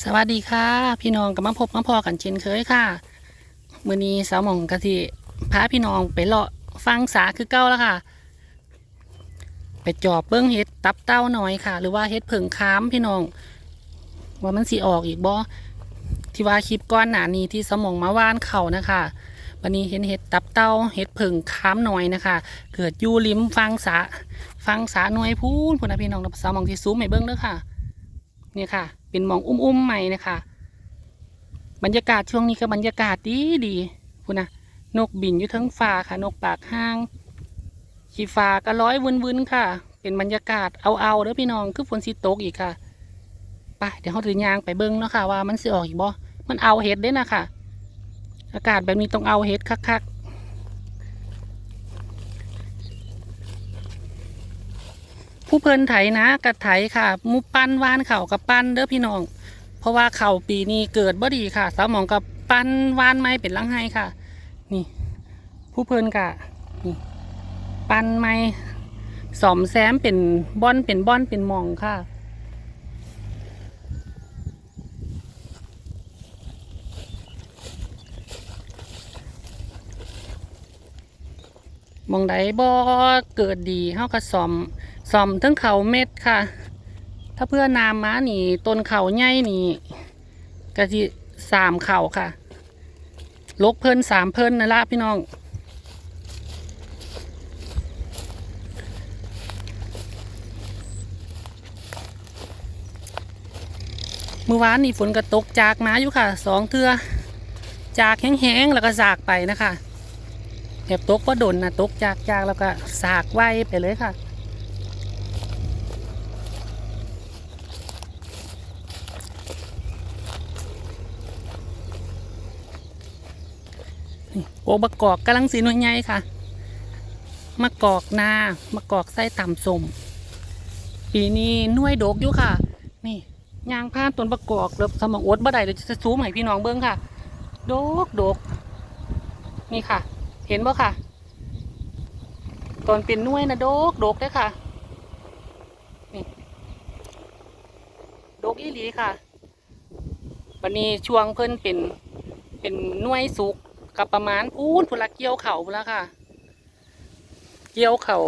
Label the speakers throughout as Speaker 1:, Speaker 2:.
Speaker 1: สวัสดีค่ะ พี่น้องกับมาพบมาพอกันเช่นเคยค่ะมือนี้สาวหมองกะทิพาพี่น้องไปเลาะฟังสาคือเก้าแล้วค่ะ ไปจอบเบิ้องเห็ดตับเต้าหน่อยค่ะ หรือว่าเห็ดเผิงค้ามพี่น้อง ว่ามันสีออกอีกบ่ที่ว่าคลิปก้อนหนานี้ที่สาหมองมาว่านเขานะคะวันนี้เห็นเห็ดตับเต้าเห็ดเผิงค้ามหน่อยนะคะ เกิดยูริมฟังสาฟังสาหน่อยพูนพูนนะพี่น้องสาวหมองที่ซูมให้เบิ้งเด้อค่ะ เนี่ยค่ะ เป็นหมองอุ้มๆใหม่นะคะบรรยากาศช่วงนี้ก็บรรยากาศดีดีคุณนะนกบินอยู่ทั้งฟ้าค่ะ นกปากห้างขี่ฟ้าก็ร้อยวุ่นๆค่ะ เป็นบรรยากาศเอาๆเด้อพี่น้องคือฝนสิตกอีกค่ะไปเดี๋ยวเขาถือยางไปเบิ้งเนาะค่ะว่ามันสิออกอีกบ่มันเอาเห็ดเด้นะค่ะ อากาศแบบนี้ต้องเอาเห็ดคักๆ ผู้เพิ่นไถนะกระไถค่ะมูปั้นวานเข่ากับปั้นเด้อพี่น้อง เพราะว่าเข่าปีนี้เกิดบ่ดีค่ะ สาวหมองกับปั้นวานไม้เป็นลังไห้ค่ะ นี่ ผู้เพิ่นกะนี่ปั้นไม้สอมแซมเป็นบอนเป็นบอนเป็นมองค่ะมองใดบ่เกิดดีเฮาก็ซ่อม ซ่อมทั้งเขาเม็ดค่ะ ถ้าเพื่อนามม้านี่ต้นเขาใหญ่นี่ก็สิสามเข่าค่ะ ลกเพิ่นสามเพิ่นนะล่ะพี่น้อง เมื่อวานนี่ฝนก็ตกจากมาอยู่ค่ะสองเทือจากแห้งๆแล้วก็สากไปนะคะแถบตกก็ดนนะตกจากจากแล้วก็สากไว้ไปเลยค่ะ นี่โอ้มะกอกกำลังสีนวลใหญ่ค่ะมะกอกนามะกอกไส้ต่ำสมปีนี้น่วยดกอยู่ค่ะ นี่ยางพานต้นมะกอกแล้วสมองอดบ่ได้เดี๋ยจะซูมให้พี่น้องเบิ้งค่ะ โดกโดกนี่ค่ะ เห็นบ่ค่ะตอนเป็นน่วยนะโดกโดกเด้ค่ะนี่โดกอีหลีค่ะ วันนี้ช่วงเพิ่นเป็นเป็นน่วยสุก กับประมาณพูนพุละเกี่ยวเข่าพูนละค่ะ เกี่ยวเข่า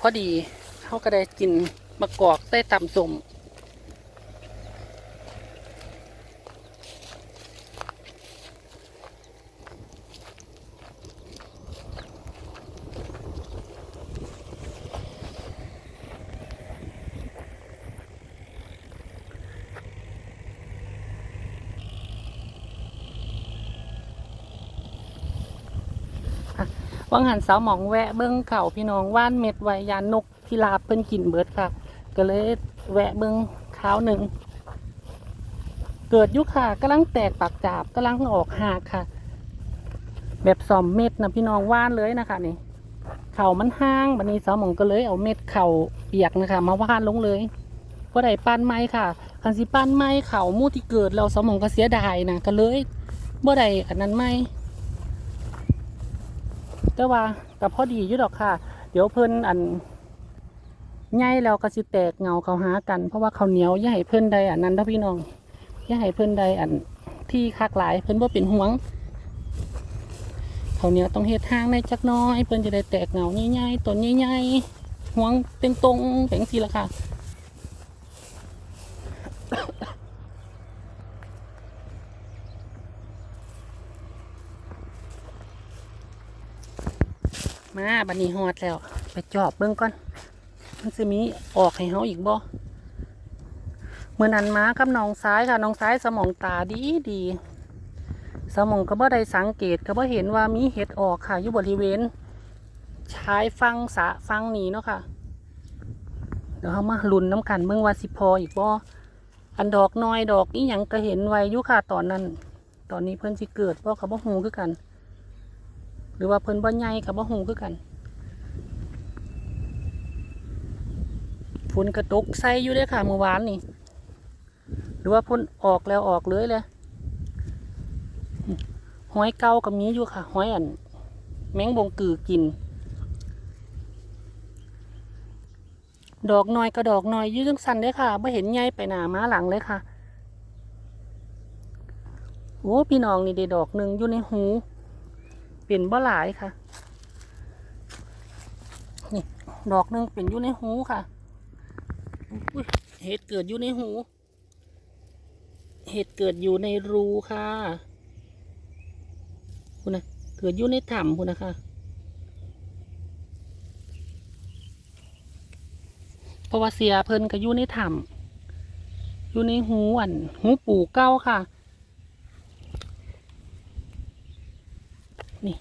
Speaker 1: พอดีเขาก็ได้กินมะกอกได้ต่ำสม วังหันสาวหมองแวะเบิ้งเข่าพี่น้องว่านเม็ดไว้ยานนกพิราบเพิ่นกินเบิดค่ะ ก็เลยแวะเบิ้งเข้าหนึ่ง เกิดยุค่ะกำลังแตกปากจาบกำลังออกหากค่ะ แบบสอมเม็ดนะพี่น้องว่านเลยนะคะนี่เข่ามันห้างบันนี้สาวหมองก็เลยเอาเม็ดเข่าเปียกนะคะ มาว่านลงเลยก็ได้ปั้นไม้ค่ะคันสิปั้นไม้เข่ามู่ที่เกิดเราสาวหมองก็เสียดายนะก็เลยบ่ได้อันนั้นไม่ แต่ว่ากับพอดีอยู่ดอกค่ะ เดี๋ยวเพิ่นอันใหญ่แล้วก็สิแตกเงาเขาหากัน เพราะว่าเขาเหนียวย่าให้เพิ่นใดอันนั้นเด้อพี่น้องย่าให้เพิ่นใดอันที่คักหลายเพิ่นบ่าเป็นห่วงเขาเหนียวต้องเฮ็ดห้างในจักน้อย เพิ่นจะได้แตกเงาใหญ่ๆต้นใหญ่ๆห่วงเต็งตรงแผงสีละค่ะ มาบันนี้ฮอดแล้ว ไปจอบเบิ่งก่อน มันจะมีออกให้เฮาอีกบ่เมื่อนั้นมากับน้องซ้ายค่ะน้องซ้ายสมองตาดีดีสมองก็บ่ได้สังเกตก็บ่เห็นว่ามีเห็ดออกค่ะ อยู่บริเวณชายฟังสะฟังนี้เนาะค่ะ เดี๋ยวเฮามาลุ้นน้ำกันเบิ่งว่าสิพออีกบ่อันดอกน้อยดอกนี้ยังก็เห็นไว้อยู่ค่ะตอนนั้น ตอนนี้เพิ่นสิเกิดบ่เขาบ่ฮู้คือกัน หรือว่าเพิ่นบ่ใหญ่กับบ่ฮู้คือกันฝนกระตกใส่อยู่เด้อค่ะเมื่อวานนี่ หรือว่าพ่นออกแล้วออกเลยเลยหอยเก่าก็มีอยู่ค่ะหอยอัน แมงบงกือกิน ดอกน้อยก็ดอกน้อยยืดจังสันเด้อค่ะไม่เห็นใหญ่ไปหนามาหลังเลยค่ะโอ้พี่น้องนี่ได้ดอกหนึ่งอยู่ในหู เป็นบ่หลายค่ะ นี่ดอกหนึ่งเป็นอยู่ในหูค่ะเห็ดเกิดอยู่ในหู เห็ดเกิดอยู่ในรูค่ะคุณนะเกิดอยู่ในถ้ำคุณนะคะเพราะว่าเสียเพิ่นก็อยู่ในถ้ำอยู่ในหูอันหูปูเก้าค่ะ นี่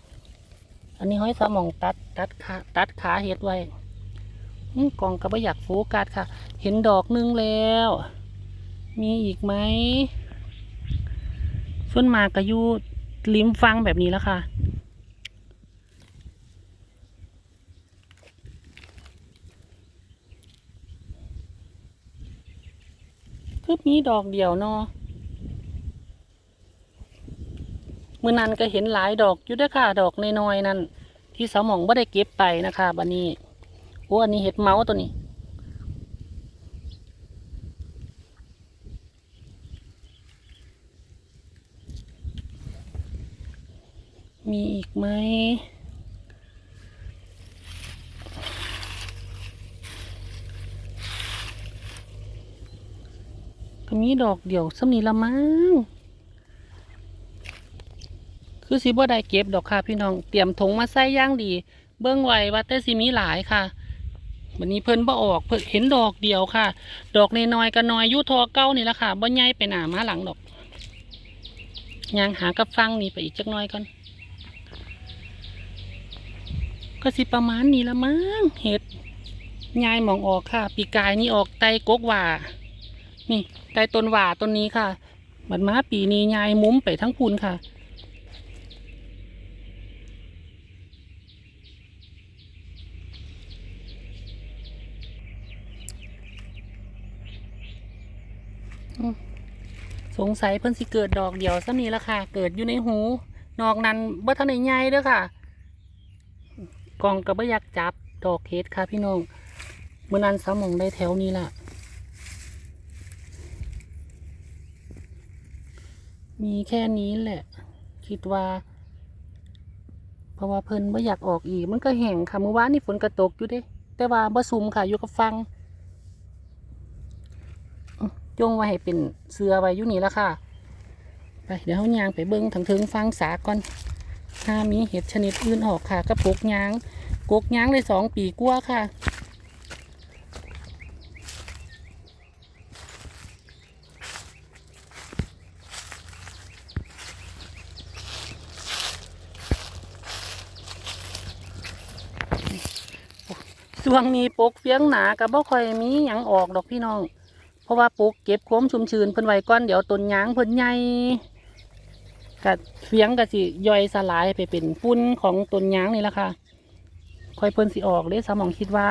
Speaker 1: อันนี้ห้อยสมองตัดตัดขาตัดขาเห็ดไว้กล่องก็ไม่อยากโฟกัสค่ะ เห็นดอกหนึงแล้ว มีอีกไหมส่วนมากก็อยู่ริมฟังแบบนี้แล้วค่ะคือมีดอกเดียวเนาะ มื่อนั้นก็เห็นหลายดอกอยู่ด้วยค่ะดอกน้อยๆนั่นที่สาวหมองไม่ได้เก็บไปนะคะบันนี้โอ้อันนี้เห็ดเมาส์ตัวนี้ มีอีกไหมก็มีดอกเดี่ยวสำนีละมั้ง คือสิบ่ได้เก็บดอกค่ะพี่น้องเตรียมถุงมาใส่ย่างดี เบื้องไว้ว่าแต่สิมีหลายค่ะวันนี้เพิ่นบ่ออกเพิ่นเห็นดอกเดียวค่ะ ดอกในน้อยก็น้อยอยุทอเก้านี่และค่ะบ่ใหญ่ไปหนามาหลังดอกยางหากับฟังนี่ไปอีกจักน้อยก่อนก็สิประมาณนี้ละมั้งเห็ดยายมองออกค่ะ ปีกายนี่ออกไตกกหว่า นี่ไตต้นหว่าต้นนี้ค่ะบัดมาปีนี้ยายมุ้มไปทั้งพูนค่ะ สงสัยเพิ่นสิเกิดดอกเดียวซะนี้ละค่ะ เกิดอยู่ในหูนอกนั้นบ่ทันได้ใหญ่เด้อค่ะกล่องก็บ่อยากจับดอกเฮ็ดค่ะพี่น้องเมื่อนั้นสามองได้แถวนี้ล่ะ มีแค่นี้แหละ คิดว่า เพราะว่าเพิ่นบ่อยากออกอีก มันก็แห้งค่ะเมื่อวานนี่ฝนก็ตกอยู่เด้ แต่ว่าบ่ซุมค่ะอยู่กับฟัง จงไว้ให้เป็นเสือไว้อยู่นี่ละค่ะ ไปเดี๋ยวเขายางไปเบิ้งทางเทิงฟังสาก่อนถ้ามีเห็ดชนิดอื่นออกค่ะก็ปลูกยางกกยางได้สองปีกว่าค่ะช่วงนี้ปลูกเฟียงหนากับบ่ค่อยมีหยังออกดอกพี่น้อง เพราะว่าปลูกเก็บความชุ่มชื้นเพิ่นไว้ก่อนเดี๋ยวต้นยางเพิ่นใหญ่กับเฟียงก็สิย่อยสลายไปเป็นฝุ่นของต้นยางนี่แหละค่ะค่อยเพิ่นสิออกเลยสามองคิดว่า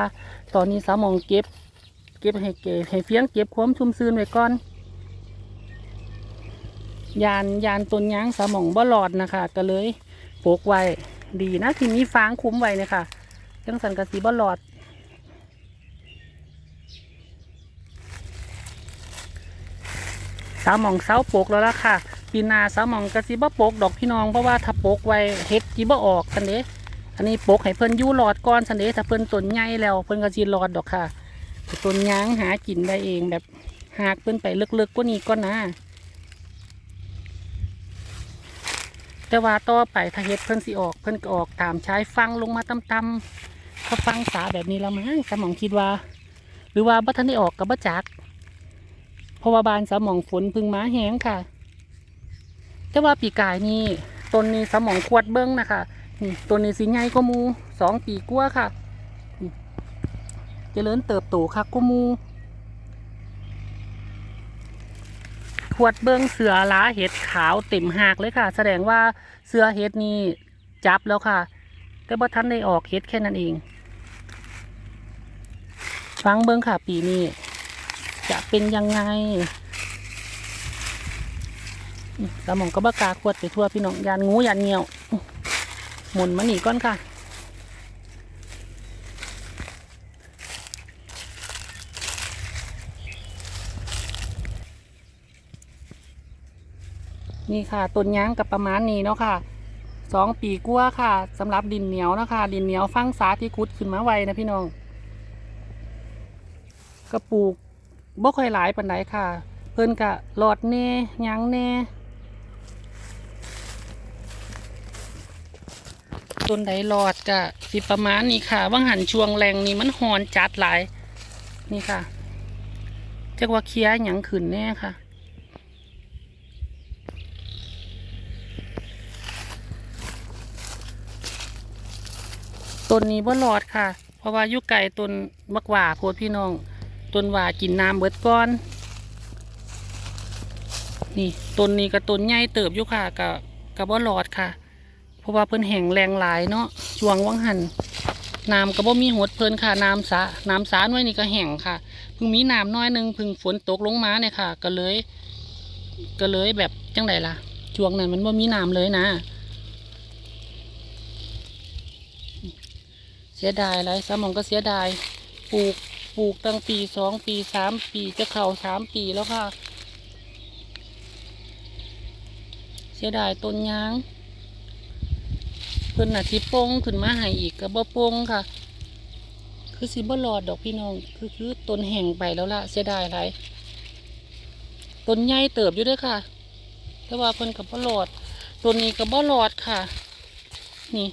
Speaker 1: ตอนนี้สามองเก็บ เก็บให้เก็บให้เฟียงเก็บความชุ่มชื้นไว้ก่อนยานยานต้นยางสามองบ่หลอดนะคะ ก็เลยปลูกไว้ดีนะ ที่มีฟางคุ้มไว้เนี่ยค่ะจังสันกะสีบ่หลอด สาวหมองเสาปลกแล้วล่ะค่ะปีนาสาวหมองกระซิบ่ปลกดอกพี่น้องเพราะว่าถ้าปลกไว้เฮ็ดจีบ่ออกสันเดอันนี้ปลกให้เพิ่นยู่หลอดก่อนสันเดถ้าเพิ่นต้นใหญ่แล้วเพิ่นก็สิหลอดดอกค่ะต้นยางหากินได้เองแบบหากเพิ่นไปลึกๆกว่านี้ก็นะแต่ว่าต่อไปถ้าเฮ็ดเพิ่นสิออกเพิ่นก็ออกตามใชายฟังลงมาต่ำๆเขาฟังสาแบบนี้ละมั้งสาหมองคิดว่า หรือว่าบ่ทันได้ออกกับบ่จัก เพราะว่าบานสมองฝนพึ่งม้าแห้งค่ะ แต่ว่าปีกายนี่ต้นนี้สมองขวดเบิ้งนะคะนี่ต้นนี้สีใหญ่ก็มูสองปีกว่าค่ะนี่เจริญเติบโตค่ะก็มูขวดเบิ้งเสือล้าเห็ดขาวเต็มหากเลยค่ะ แสดงว่าเสือเห็ดนี่จับแล้วค่ะ แต่บ่ทันได้ออกเห็ดแค่นั้นเองฟังเบิ้งค่ะปีนี้ จะเป็นยังไงสมองก็บกาขวดไปทั่วพี่น้องยานงูยานเงียว หมุนมาหนีก่อนค่ะ นี่ค่ะต้นยางกับประมาณนี้เนาะค่ะสองปีกว่าค่ะสำหรับดินเหนียวนะคะ ดินเหนียวฟังสาที่คุดขึ้นมาไวนะพี่น้อง กระปลูก บ่ค่อยหลายปานใดค่ะ เพิ่นกะหลอดแน่ยังแน่ต้นใดหลอดกะสิประมาณนี้ค่ะว่างหันช่วงแรงนี่มันหอนจัดหลาย นี่ค่ะจักว่าเคลียหยังขึ้นแน่ค่ะต้นนี้บ่รอดค่ะ เพราะว่าอยู่ไก่ต้นมักหว่าโพดพี่น้อง ต้นว่ากินน้ำเบิดก้อน นี่ต้นนี้กับต้นใหญ่เติบอยู่ค่ะกับกับบ่รอดค่ะ เพราะว่าเพิ่นแห้งแรงหลายเนาะช่วงวังหันน้ำก็บ่มีหดเพิ่นค่ะน้ำสาน้ำสาหน่วยนี่ก็แห้งค่ะเพิ่งมีน้ำน้อยนึงเพิ่งฝนตกลงมาเนี่ยค่ะ ก็เลย ก็เลยแบบจังไดล่ะช่วงนั้นมันบ่มีน้ำเลยนะเสียดายไรสมองก็เสียดายปลูก ปลูกตั้งปีสองปีสามปีจะเข่าสามปีแล้วค่ะ เสียดายต้นยางเพิ่นน่ะที่โป้งขึ้นมาให้อีกก็บ่โป้งค่ะ คือสิบ่รอดดอกพี่น้อง คือคือต้นแห้งไปแล้วล่ะเสียดายไรต้นใหญ่เติบอยู่ด้วยค่ะ แต่ว่าเพิ่นกับบ่รอดต้นนี้กับบ่รอดค่ะ นี่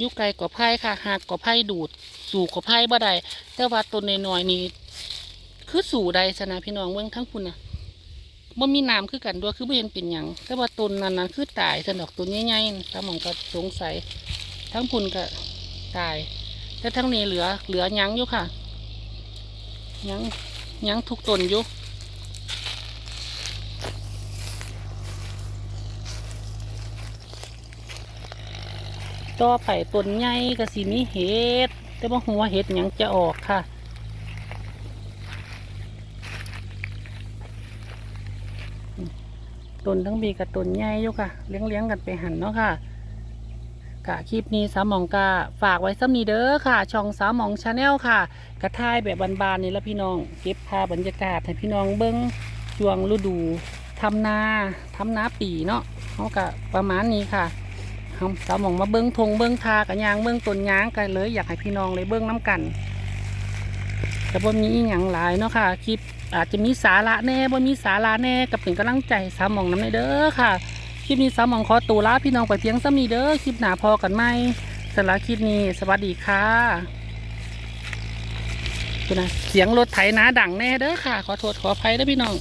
Speaker 1: ยุไกลกว่าไผ่ค่ะ หากกว่าไผ่ดูด สู่กว่าไผ่บ่ได้แต่ว่าต้นน้อยๆนี่คือสู่ใดชนะพี่น้องเมืองทั้งคุณน่ะบ่มีน้ำคือกันด้วยคือบ่เห็นเป็นหยังแต่ว่าต้นนั้นนั้นคือตายสนอกต้นใหญ่ๆตามหมองก็สงสัยทั้งพุ่นก็ตาย แต่ทั้งนี้เหลือ เหลือยังอยู่ค่ะยังยังทุกต้นอยู่ต่อไปต้นใหญ่ก็สิมีเห็ด แต่ว่าหัวเห็ดยังจะออกค่ะต้นทั้งบีกับต้นใหญ่อยู่ค่ะ เลี้ยงเลี้ยงกันไปหันเนาะค่ะกะคลิปนี้สามหมองกาฝากไว้ซ้ำนี้เด้อค่ะ ช่องสามหมองชาแนลค่ะ กระท่ายแบบบานๆนี่ละพี่น้อง เก็บภาพบรรยากาศให้พี่น้องเบิ้งช่วงฤดูทำนาทำนาปีเนาะเขากะประมาณนี้ค่ะ สาวมองมาเบิ้งทงเบิ้งทากันยางเบิ้งต้นยางกันเลย อยากให้พี่น้องเลยเบิ้งน้ำกันแต่บ่มีอีหยังหลายเนาะค่ะคลิปอาจจะมีสาระแน่บ่มีสาระแน่กับเป็นกำลังใจสาวมองน้ำในเด้อค่ะคลิปนี้สาวมองขอตัวลาพี่น้องไปเพียงซ้ำนี้เด้อคลิปหนาพอกันไหมสำหรับคลิปนี้สวัสดีค่ะนะเสียงรถไถนาดังแน่เด้อค่ะ ขอโทษขออภัยเด้อพี่น้อง